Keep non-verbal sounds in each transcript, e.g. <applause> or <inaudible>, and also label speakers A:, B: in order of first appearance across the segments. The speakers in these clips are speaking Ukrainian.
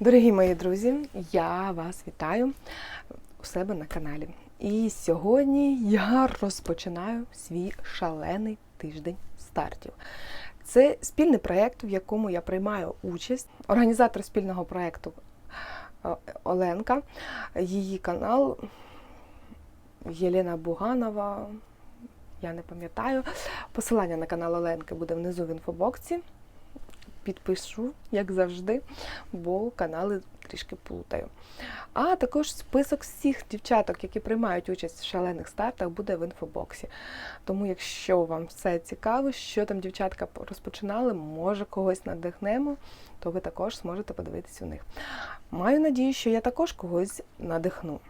A: Дорогі мої друзі, я вас вітаю у себе на каналі. І сьогодні я розпочинаю свій шалений тиждень стартів. Це спільний проєкт, в якому я приймаю участь. Організатор спільного проєкту е, Оленка, її канал Єлена Буганова. Я не пам'ятаю. Посилання на канал Оленки буде внизу в інфобоксі підпишу, як завжди, бо канали трішки плутаю. А також список всіх дівчаток, які приймають участь в шалених стартах, буде в інфобоксі. Тому, якщо вам все цікаво, що там дівчатка розпочинали, може когось надихнемо, то ви також зможете подивитися у них. Маю надію, що я також когось надихну.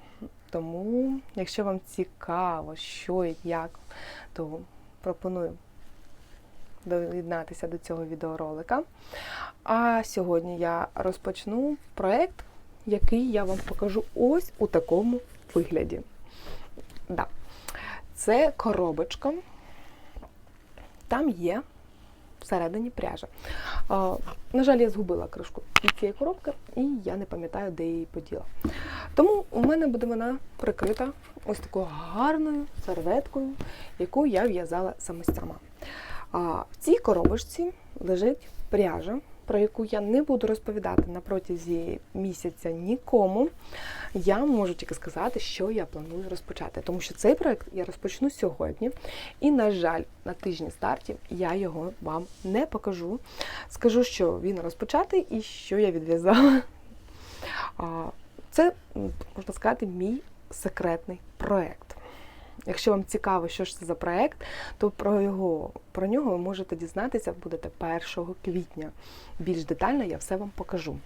A: Тому, якщо вам цікаво, що і як, то пропоную доєднатися до цього відеоролика. А сьогодні я розпочну проєкт, який я вам покажу ось у такому вигляді. Да. Це коробочка. Там є всередині пряжа. А, на жаль, я згубила кришку від цієї коробки, і я не пам'ятаю, де її поділа. Тому у мене буде вона прикрита ось такою гарною серветкою, яку я в'язала самостяма. В цій коробочці лежить пряжа, про яку я не буду розповідати на протязі місяця нікому. Я можу тільки сказати, що я планую розпочати, тому що цей проект я розпочну сьогодні. І, на жаль, на тижні стартів я його вам не покажу. Скажу, що він розпочатий і що я відв'язала. Це, можна сказати, мій секретний проект. Якщо вам цікаво, що ж це за проект, то про його про нього ви можете дізнатися, будете 1 квітня. Більш детально я все вам покажу.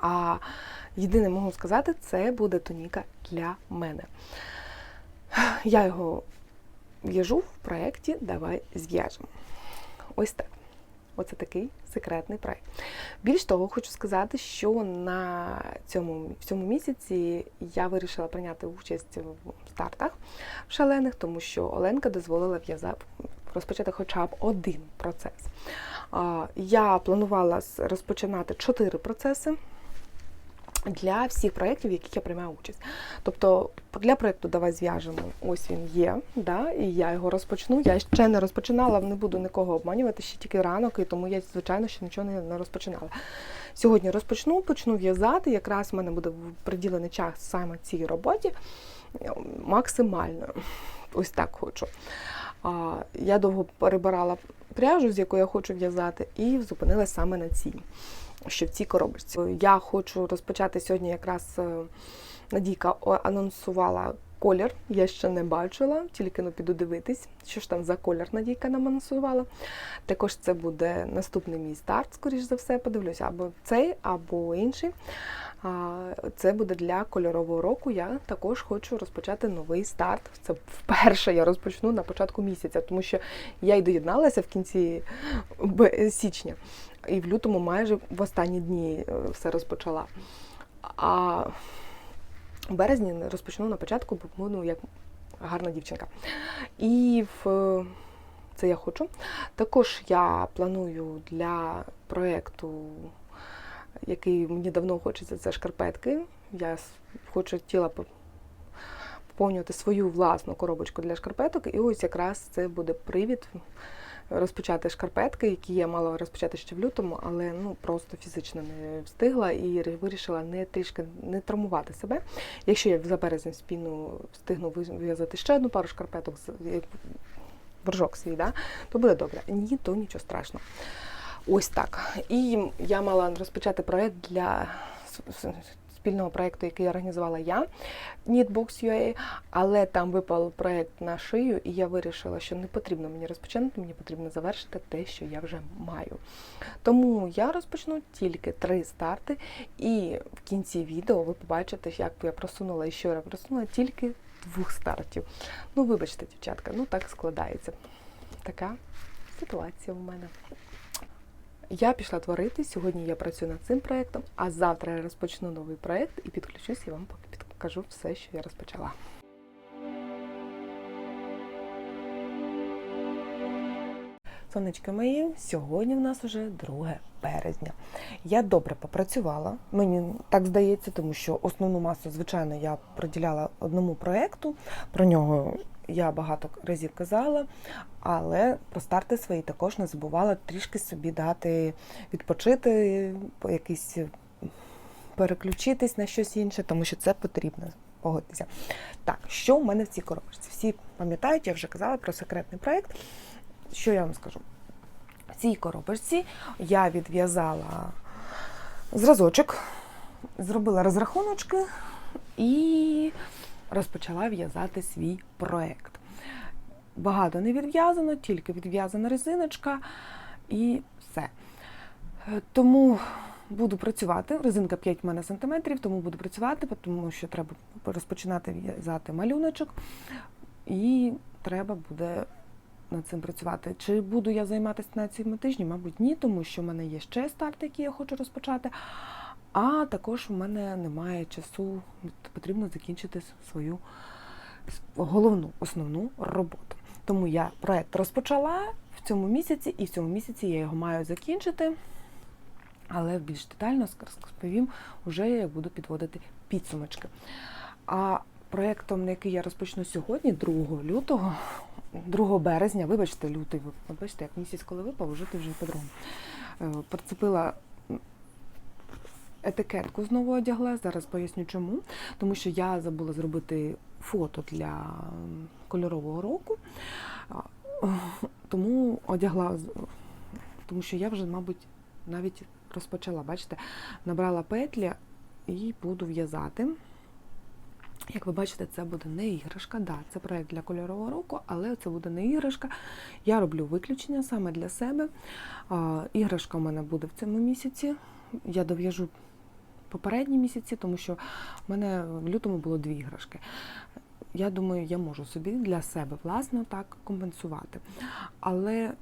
A: А єдине можу сказати, це буде тоніка для мене. Я його в'яжу в проєкті Давай зв'яжемо. Ось так. Оце такий секретний проект. Більш того, хочу сказати, що на цьому в цьому місяці я вирішила прийняти участь в стартах шалених, тому що Оленка дозволила в'язав розпочати хоча б один процес. Я планувала розпочинати чотири процеси для всіх проєктів, в яких я приймаю участь. Тобто для проєкту Давай зв'яжемо, ось він є, да, і я його розпочну. Я ще не розпочинала, не буду нікого обманювати, ще тільки ранок, і тому я, звичайно, ще нічого не розпочинала. Сьогодні розпочну, почну в'язати. Якраз в мене буде приділений час саме цій роботі максимально. Ось так хочу. Я довго перебирала пряжу, з якою я хочу в'язати, і зупинилася саме на цій що в цій коробочці. Я хочу розпочати сьогодні. Якраз е, Надійка анонсувала колір. Я ще не бачила, тільки ну, піду дивитись, що ж там за колір Надійка нам анонсувала. Також це буде наступний мій старт, скоріш за все, подивлюся, або цей, або інший. Це буде для кольорового року. Я також хочу розпочати новий старт. Це вперше я розпочну на початку місяця, тому що я й доєдналася в кінці січня і в лютому майже в останні дні е, все розпочала. А в березні розпочну на початку, бо буду як гарна дівчинка. І в це я хочу. Також я планую для проєкту, який мені давно хочеться, це шкарпетки. Я хочу тіла поповнювати свою власну коробочку для шкарпеток, і ось якраз це буде привід розпочати шкарпетки, які я мала розпочати ще в лютому, але ну просто фізично не встигла і вирішила не трішки не травмувати себе. Якщо я за березень спільну встигну вив'язати ще одну пару шкарпеток, боржок свій, да, то буде добре. Ні, то нічого страшного. Ось так. І я мала розпочати проєкт для спільного проєкту, який організувала я, Knitbox.ua, але там випав проєкт на шию, і я вирішила, що не потрібно мені розпочинати, мені потрібно завершити те, що я вже маю. Тому я розпочну тільки три старти, і в кінці відео ви побачите, як я просунула і що я просунула тільки двох стартів. Ну, вибачте, дівчатка, ну так складається. Така ситуація у мене. Я пішла творити. Сьогодні я працюю над цим проєктом, а завтра я розпочну новий проєкт і підключусь і вам покажу все, що я розпочала. Сонечки мої, сьогодні в нас вже 2 березня. Я добре попрацювала, мені так здається, тому що основну масу, звичайно, я приділяла одному проєкту. Про нього я багато разів казала, але про старти свої також не забувала трішки собі дати відпочити, по якийсь переключитись на щось інше, тому що це потрібно. Погодьтеся. Так, що в мене в цій коробочці? Всі пам'ятають, я вже казала про секретний проєкт. Що я вам скажу? В цій коробочці я відв'язала зразочок, зробила розрахуночки і розпочала в'язати свій проєкт. Багато не відв'язано, тільки відв'язана резиночка і все. Е, Тому буду працювати. Резинка 5 в мене сантиметрів, тому буду працювати, тому що треба розпочинати в'язати малюночок, і треба буде над цим працювати. Чи буду я займатися на цьому тижні? Мабуть, ні, тому що в мене є ще старт, який я хочу розпочати. А також в мене немає часу, потрібно закінчити свою головну основну роботу. Тому я проект розпочала в цьому місяці, і в цьому місяці я його маю закінчити. Але більш детально розповім вже як буду підводити підсумочки. А проєктом, який я розпочну сьогодні, 2 лютого, 2 березня, вибачте, лютий, ви бачите, як місяць, коли випав, жити вже по-другому. Е, Прицепила етикетку знову одягла. Зараз поясню чому. Тому що я забула зробити фото для кольорового року, тому одягла, тому що я вже, мабуть, навіть розпочала. Бачите, набрала петлі і буду в'язати. Як ви бачите, це буде не іграшка. Да, це проєкт для кольорового року, але це буде не іграшка. Я роблю виключення саме для себе. Іграшка у мене буде в цьому місяці. Я дов'яжу попередні місяці, тому що в мене в лютому було дві іграшки. Я думаю, я можу собі для себе власно так компенсувати. Але,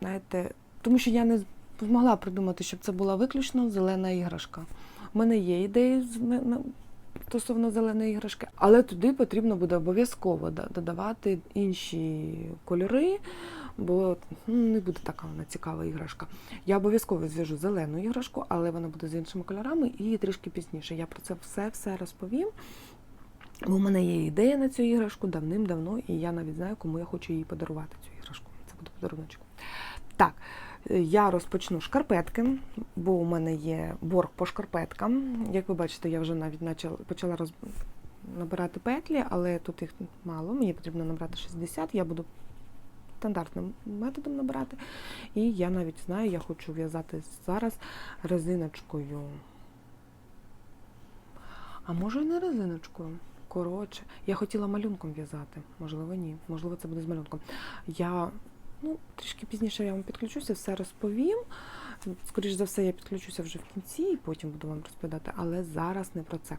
A: знаєте, тому що я не змогла придумати, щоб це була виключно зелена іграшка. У мене є ідеї стосовно зеленої іграшки, але туди потрібно буде обов'язково додавати інші кольори, бо ну, не буде така вона цікава іграшка. Я обов'язково зв'яжу зелену іграшку, але вона буде з іншими кольорами і трішки пізніше. Я про це все-все розповім. Бо в мене є ідея на цю іграшку давним-давно, і я навіть знаю, кому я хочу її подарувати, цю іграшку. Це буде подаруночок. Так, я розпочну шкарпетки, бо у мене є борг по шкарпеткам. Як ви бачите, я вже навіть почала, почала роз... набирати петлі, але тут їх мало, мені потрібно набрати 60, я буду стандартним методом набирати. І я навіть знаю, я хочу в'язати зараз резиночкою. А може і не резиночкою. Коротше, я хотіла малюнком в'язати, можливо, ні. Можливо, це буде з малюнком. Я Ну, трішки пізніше я вам підключуся, все розповім. Скоріше за все, я підключуся вже в кінці і потім буду вам розповідати, але зараз не про це.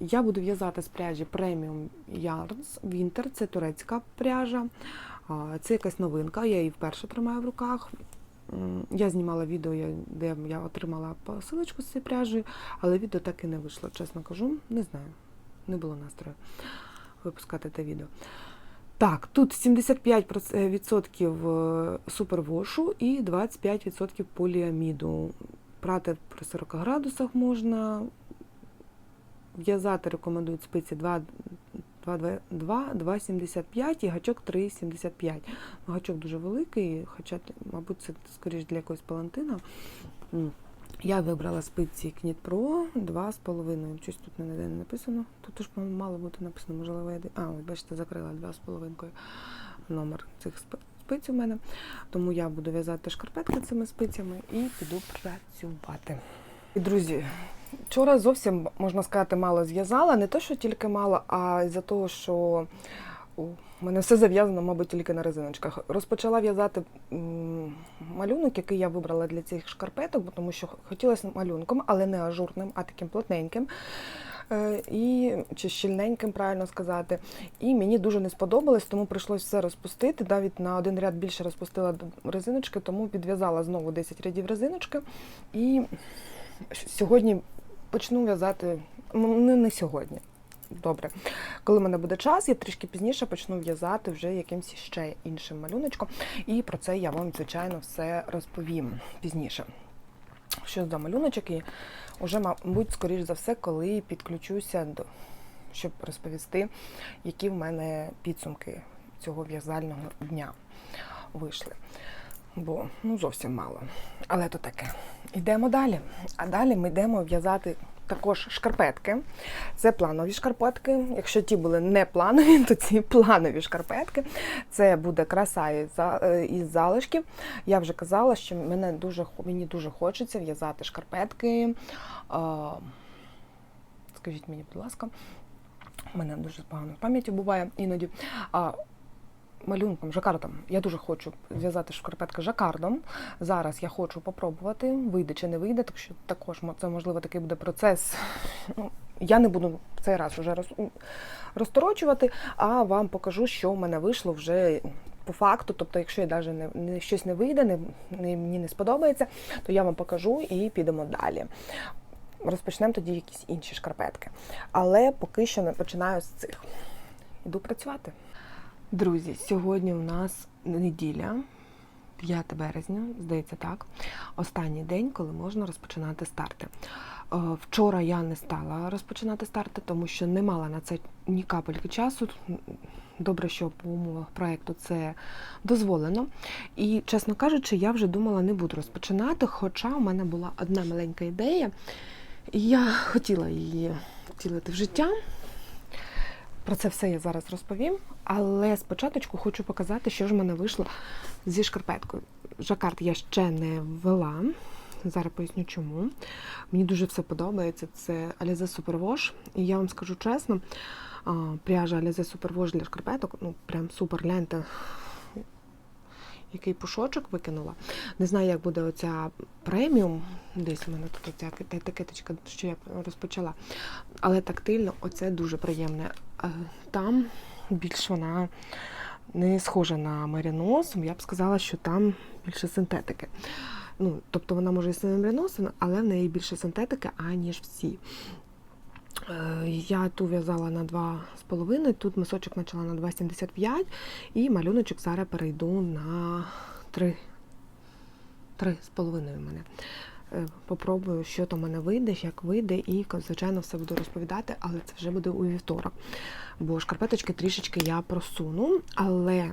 A: Я буду в'язати з пряжі Premium Yarns Winter, це турецька пряжа. Це якась новинка, я її вперше тримаю в руках. Я знімала відео, де я отримала посилочку з цією пряжею, але відео так і не вийшло, чесно кажу, не знаю. Не було настрою випускати те відео. Так, тут 75% супервошу і 25% поліаміду. Прати при 40 градусах можна. В'язати рекомендують спиці 2,75 і гачок 3,75. Гачок дуже великий, хоча, мабуть, це скоріш для якогось палантина. Я вибрала спиці Pro 2,5. Щось тут не не написано. Тут ж мало бути написано, можливо, я... А, ось бачите, закрила 2,5 номер цих спиць у мене. Тому я буду в'язати шкарпетки цими спицями і піду працювати. І, друзі, вчора зовсім, можна сказати, мало зв'язала. Не те, що тільки мало, а з-за того, що у мене все зав'язано, мабуть, тільки на резиночках. Розпочала в'язати малюнок, який я вибрала для цих шкарпеток, тому що хотілося малюнком, але не ажурним, а таким плотненьким. Е, і чи щільненьким, правильно сказати. І мені дуже не сподобалось, тому прийшлося все розпустити. Навіть на один ряд більше розпустила резиночки, тому підв'язала знову 10 рядів резиночки. І сьогодні почну в'язати, ну не сьогодні. Добре. Коли в мене буде час, я трішки пізніше почну в'язати вже якимось ще іншим малюночком. І про це я вам, звичайно, все розповім пізніше. Що за малюночок, і вже, мабуть, скоріш за все, коли підключуся до щоб розповісти, які в мене підсумки цього в'язального дня вийшли. Бо ну зовсім мало. Але то таке. Йдемо далі. А далі ми йдемо в'язати також шкарпетки. Це планові шкарпетки. Якщо ті були не планові, то ці планові шкарпетки. Це буде краса із е, залишків. Я вже казала, що мене дуже, мені дуже хочеться в'язати шкарпетки. Скажіть мені, будь ласка, у мене дуже погано пам'яті буває іноді. Малюнком, жакардом. Я дуже хочу зв'язати шкарпетки жакардом. Зараз я хочу попробувати, вийде чи не вийде, так що також це можливо такий буде процес. <laughs> Ну, Я не буду в цей раз вже розторочувати, а вам покажу, що в мене вийшло вже по факту. Тобто, якщо я навіть не, не щось не вийде, не, не, мені не сподобається, то я вам покажу і підемо далі. Розпочнемо тоді якісь інші шкарпетки. Але поки що не починаю з цих. Іду працювати. Друзі, сьогодні у нас неділя, 5 березня, здається так, останній день, коли можна розпочинати старти. Е, Вчора я не стала розпочинати старти, тому що не мала на це ні капельки часу. Добре, що по умовах проєкту це дозволено. І, чесно кажучи, я вже думала, не буду розпочинати, хоча у мене була одна маленька ідея, і я хотіла її втілити в життя. Про це все я зараз розповім, але спочатку хочу показати, що ж в мене вийшло зі шкарпеткою. Жакард я ще не ввела. Зараз поясню чому. Мені дуже все подобається. Це Alize Superwash. І я вам скажу чесно, пряжа Alize Superwash для шкарпеток, ну прям супер гляньте. Який пушочок викинула. Не знаю, як буде оця преміум. Десь у мене тут оця етикеточка, що я розпочала. Але тактильно оце дуже приємне. Е, Там більш вона не схожа на мерінос. Я б сказала, що там більше синтетики. Ну, тобто вона може і меріносом, але в неї більше синтетики, аніж всі. Е, Я ту в'язала на 2,5, тут мисочок почала на 2,75 і малюночок зараз перейду на 3, 3,5 у мене. Е, Попробую, що там у мене вийде, як вийде, і, звичайно, все буду розповідати, але це вже буде у вівторок. Бо шкарпеточки трішечки я просуну. Але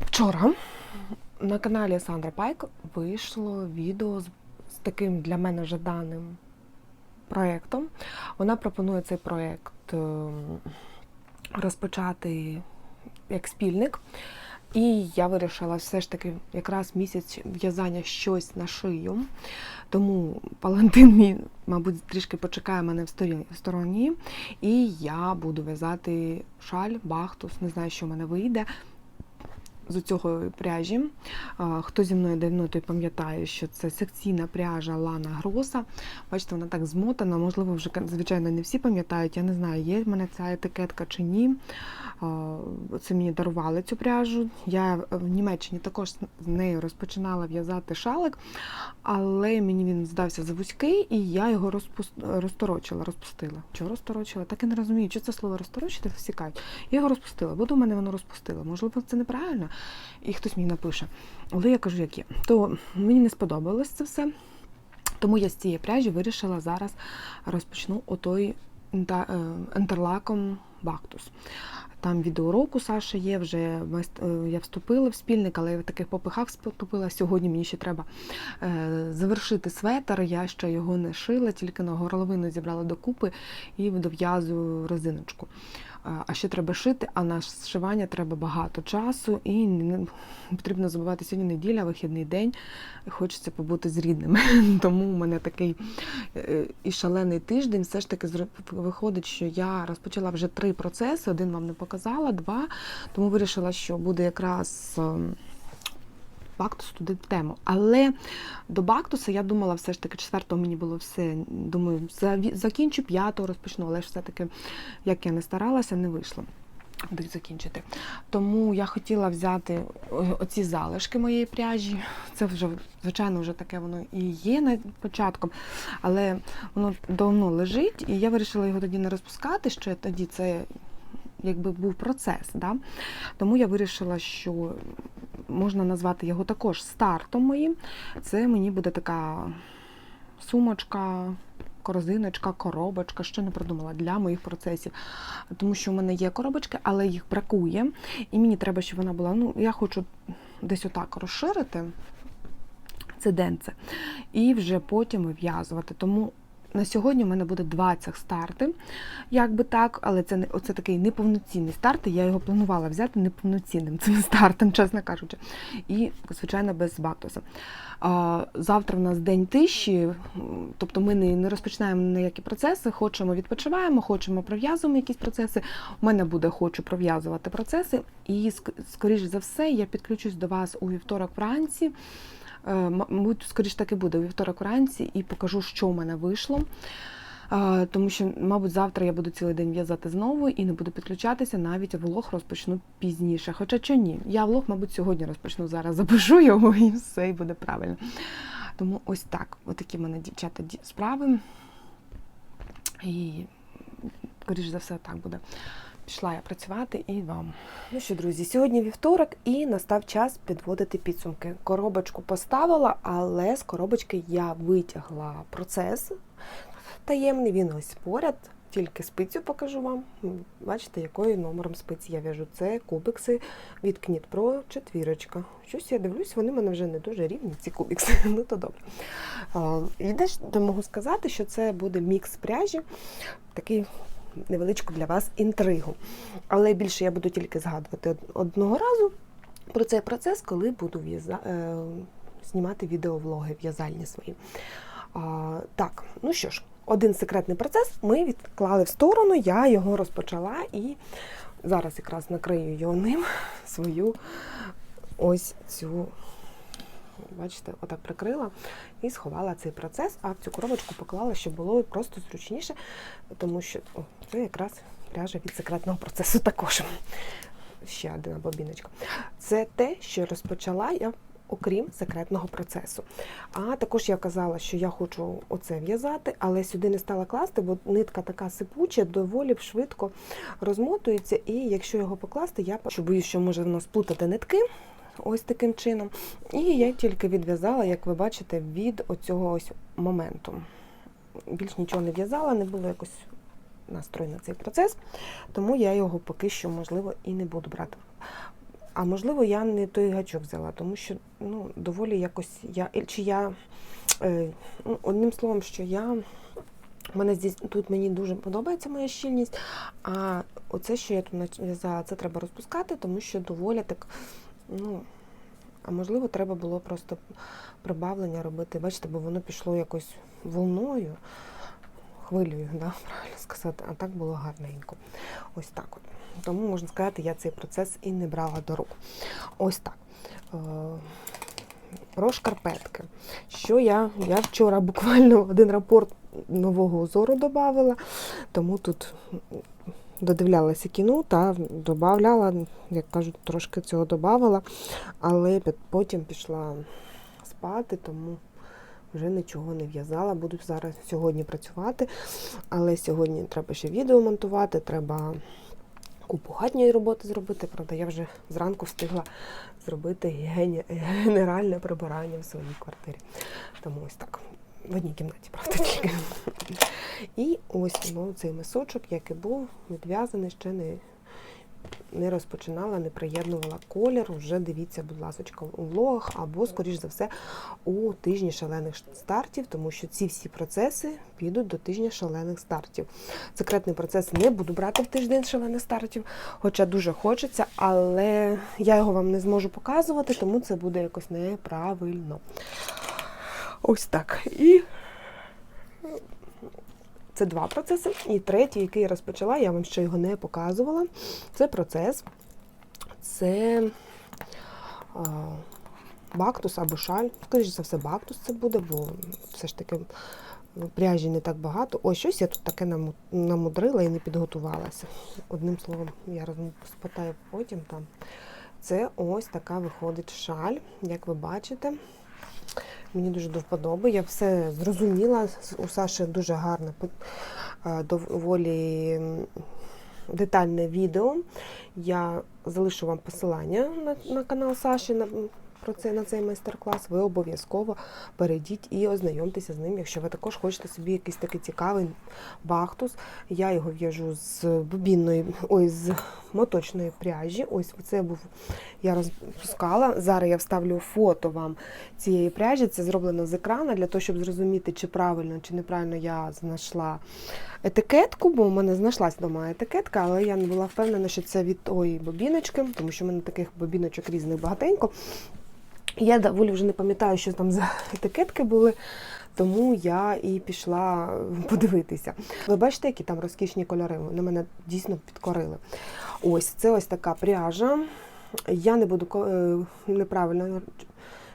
A: вчора на каналі Сандра Пайк вийшло відео з, таким для мене вже даним проєктом. Вона пропонує цей проєкт ем, розпочати як спільник. І я вирішила все ж таки якраз місяць в'язання щось на шию. Тому Палантин мій, мабуть, трішки почекає мене в стороні. І я буду в'язати шаль, бахтус, не знаю, що в мене вийде. З цього пряжі. Хто зі мною давно, той пам'ятає, що це секційна пряжа Лана Гроса. Бачите, вона так змотана. Можливо, вже звичайно не всі пам'ятають. Я не знаю, є в мене ця етикетка чи ні. Це мені дарували цю пряжу. Я в Німеччині також з нею розпочинала в'язати шалик, але мені він здався за вузький, і я його розпус... розторочила, розпустила. Чого розторочила? Так і не розумію, чи це слово розторочити всікають. Я його розпустила, бо до мене воно розпустило. Можливо, це неправильно, і хтось мені напише. Але я кажу, як є. То мені не сподобалось це все. Тому я з цієї пряжі вирішила зараз розпочну отой ентерлаком Бактус. Там відеоуроку Саша є, вже е, я вступила в спільник, але я в таких попихах вступила. Сьогодні мені ще треба е, завершити светр. Я ще його не шила, тільки на горловину зібрала докупи і дов'язую резиночку. А ще треба шити, а на сшивання треба багато часу, і не потрібно забувати сьогодні неділя, вихідний день. Хочеться побути з рідними. <laughs> Тому у мене такий е, і шалений тиждень. Все ж таки виходить, що я розпочала вже три процеси. Один вам не показала, два. Тому вирішила, що буде якраз. Бактус туди в тему. Але до Бактуса я думала, все ж таки, четвертого мені було все. Думаю, закінчу п'ятого, розпочну, але ж все-таки, як я не старалася, не вийшло. будуть закінчити. Тому я хотіла взяти оці залишки моєї пряжі. Це вже, звичайно, вже таке воно і є на початком, але воно давно лежить, і я вирішила його тоді не розпускати, що тоді це якби був процес. Да? Тому я вирішила, що можна назвати його також стартом моїм. Це мені буде така сумочка. Корзиночка, коробочка, що не придумала для моїх процесів. Тому що в мене є коробочки, але їх бракує. І мені треба, щоб вона була. Ну, я хочу десь отак розширити це денце, і вже потім вив'язувати. Тому на сьогодні в мене буде 20 старти, як би так, але це не оце такий неповноцінний старт. Я його планувала взяти неповноцінним цим стартом, <laughs> чесно кажучи. І, звичайно, без бактуса. Завтра в нас день тиші, тобто ми не, не розпочинаємо ніякі процеси, хочемо відпочиваємо, хочемо пров'язуємо якісь процеси. У мене буде хочу пров'язувати процеси, і скоріш за все я підключусь до вас у вівторок вранці. Е, Мабуть, скоріш так і буде у вівторок вранці і покажу, що в мене вийшло. Е, Тому що, мабуть, завтра я буду цілий день в'язати знову і не буду підключатися, навіть влог розпочну пізніше. Хоча що ні, я влог, мабуть, сьогодні розпочну зараз, запишу його <laughs> і все і буде правильно. Тому ось так. Отакі в мене дівчата справи. І, скоріш за все, так буде. Пішла я працювати і вам. Ну що, друзі, сьогодні вівторок і настав час підводити підсумки. Коробочку поставила, але з коробочки я витягла процес таємний. Він ось поряд. Тільки спицю покажу вам. Бачите, якою номером спиці я в'яжу. Це кубикси від Knit Pro четвірочка. Щось я дивлюсь, вони в мене вже не дуже рівні, ці кубикси. <laughs> Ну то добре. І можу сказати, що це буде мікс пряжі, такий невеличку для вас інтригу. Але більше я буду тільки згадувати одного разу про цей процес, коли буду в'яза... е, знімати відеовлоги в'язальні свої. А, так, ну що ж, один секретний процес ми відклали в сторону, я його розпочала і зараз якраз накрию його ним свою ось цю. Бачите, отак прикрила і сховала цей процес, а цю коробочку поклала, щоб було просто зручніше, тому що о, це якраз пряжа від секретного процесу також. Ще одна бобіночка. Це те, що розпочала я окрім секретного процесу. А також я казала, що я хочу оце в'язати, але сюди не стала класти, бо нитка така сипуча, доволі швидко розмотується, і якщо його покласти, я боюсь, що може воно сплутати нитки. Ось таким чином. І я тільки відв'язала, як ви бачите, від оцього ось моменту. Більш нічого не в'язала, не було якось настрою на цей процес, тому я його поки що, можливо, і не буду брати. А можливо, я не той гачок взяла, тому що ну, доволі якось я. Чи я е, ну, одним словом, що я. Мене здесь, тут мені дуже подобається моя щільність, а оце, що я тут нав'язала, це треба розпускати, тому що доволі так, ну, а можливо, треба було просто прибавлення робити. Бачите, бо воно пішло якось волною, хвилею, да, <laughs> правильно сказати, а так було гарненько. Ось так от. Тому, можна сказати, я цей процес і не брала до рук. Ось так. Е, Про шкарпетки. Що я? Я вчора буквально один рапорт нового узору додавала, тому тут додивлялася кіно та додавала, як кажуть, трошки цього додавала, але потім пішла спати, тому вже нічого не в'язала. Буду зараз сьогодні працювати, але сьогодні треба ще відео монтувати, треба купу хатньої роботи зробити. Правда, я вже зранку встигла зробити генеральне прибирання в своїй квартирі. Тому ось так. В одній кімнаті, правда, тільки. І ось ну, цей мисочок, як і був, відв'язаний, ще не, не розпочинала, не приєднувала колір. Вже дивіться, будь ласка, у влогах або, скоріш за все, у тижні шалених стартів, тому що ці всі процеси підуть до тижня шалених стартів. Секретний процес не буду брати в тиждень шалених стартів, хоча дуже хочеться, але я його вам не зможу показувати, тому це буде якось неправильно. Ось так. І це два процеси. І третій, який я розпочала, я вам ще його не показувала. Це процес. Це а, бактус або шаль. Скоріше за все, бактус це буде, бо все ж таки
B: пряжі не так багато. Ось щось я тут таке намудрила і не підготувалася. Одним словом, я роз- спитаю потім там. Це ось така виходить шаль, як ви бачите. Мені дуже до вподоби. Я все зрозуміла. У Саші дуже гарне, е, доволі детальне відео. Я залишу вам посилання на, на канал Саші на, про це, на цей майстер-клас. Ви обов'язково перейдіть і ознайомтеся з ним, якщо ви також хочете собі якийсь такий цікавий бахтус. Я його в'яжу з бобінної, ой, з моточної пряжі. Ось це був я розпускала. Зараз я вставлю фото вам цієї пряжі. Це зроблено з екрана для того, щоб зрозуміти, чи правильно, чи неправильно я знайшла етикетку, бо в мене знайшлась вдома етикетка, але я не була впевнена, що це від тої бобіночки, тому що в мене таких бобіночок різних багатенько. Я доволі вже не пам'ятаю, що там за етикетки були, тому я і пішла подивитися. Ви бачите, які там розкішні кольори? Вони мене дійсно підкорили. Ось це ось така пряжа. Я не буду е, неправильно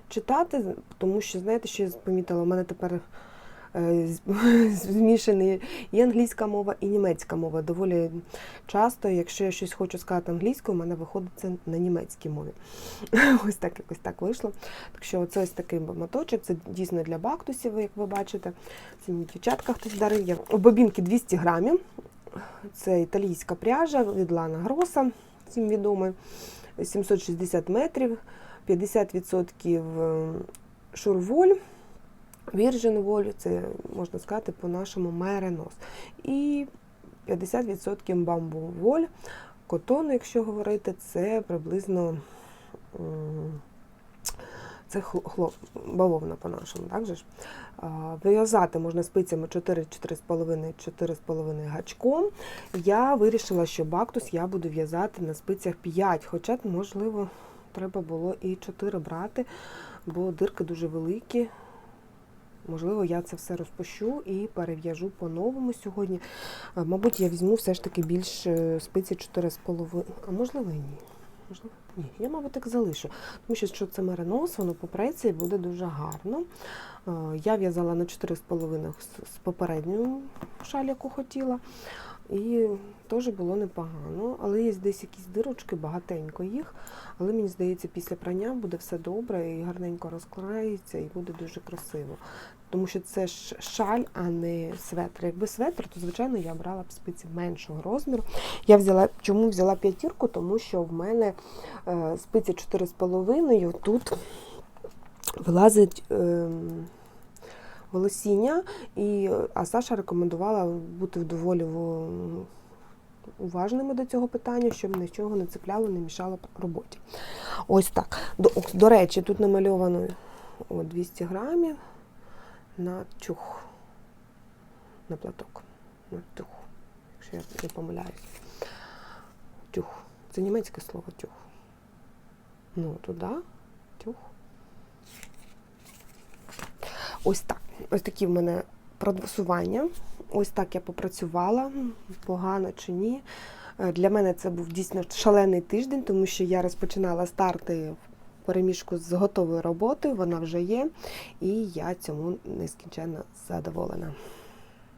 B: читати, тому що, знаєте, що я помітила? У мене тепер е, <laughs> змішані і англійська мова, і німецька мова. Доволі часто, якщо я щось хочу сказати англійською, у мене виходить це на німецькій мові. <laughs> Ось так якось так вийшло. Так що це ось такий моточок, це дійсно для бактусів, як ви бачите. Це мені дівчатка хтось дарив. Я- бобінки 200 грамів. Це італійська пряжа від Лана Гроса, всім відомий. 760 метрів, 50% шурволь, Virgin Wool, це можна сказати по-нашому меренос. І 50% бамбу воль, котон, якщо говорити, це приблизно це хлоп, бавовна по-нашому, так же ж? Вив'язати можна спицями 4-4,5 4,5 гачком. Я вирішила, що бактус я буду в'язати на спицях 5, хоча, можливо, треба було і 4 брати, бо дирки дуже великі. Можливо, я це все розпущу і перев'яжу по-новому сьогодні. А, Мабуть, я візьму все ж таки більш е, спиці 4,5, а можливо ні. Можливо, ні, я, мабуть, так залишу. Тому що це меринос, воно попреться і буде дуже гарно. Е, Я в'язала на 4,5 з- попередньою шаль, яку хотіла. І теж було непогано. Але є десь якісь дирочки, багатенько їх. Але мені здається, після прання буде все добре і гарненько розклеїться, і буде дуже красиво. Тому що це ж шаль, а не светр. Якби светр, то звичайно я брала б спиці меншого розміру. Я взяла, чому взяла п'ятірку? Тому що в мене е, спиці 4,5, тут вилазить ем, волосіння, і, а Саша рекомендувала бути доволі уважними до цього питання, щоб нічого не цепляло, не мішало роботі. Ось так. До, до речі, тут намальовано о, 200 грамів на тюх, на платок. На тюх, якщо я не помиляюсь. Тюх. Це німецьке слово тюх. Ну, туди, тюх. Ось так. Ось такі в мене просування. Ось так я попрацювала, погано чи ні. Е, Для мене це був дійсно шалений тиждень, тому що я розпочинала старти переміжку з готовою роботою, вона вже є, і я цьому нескінченно задоволена.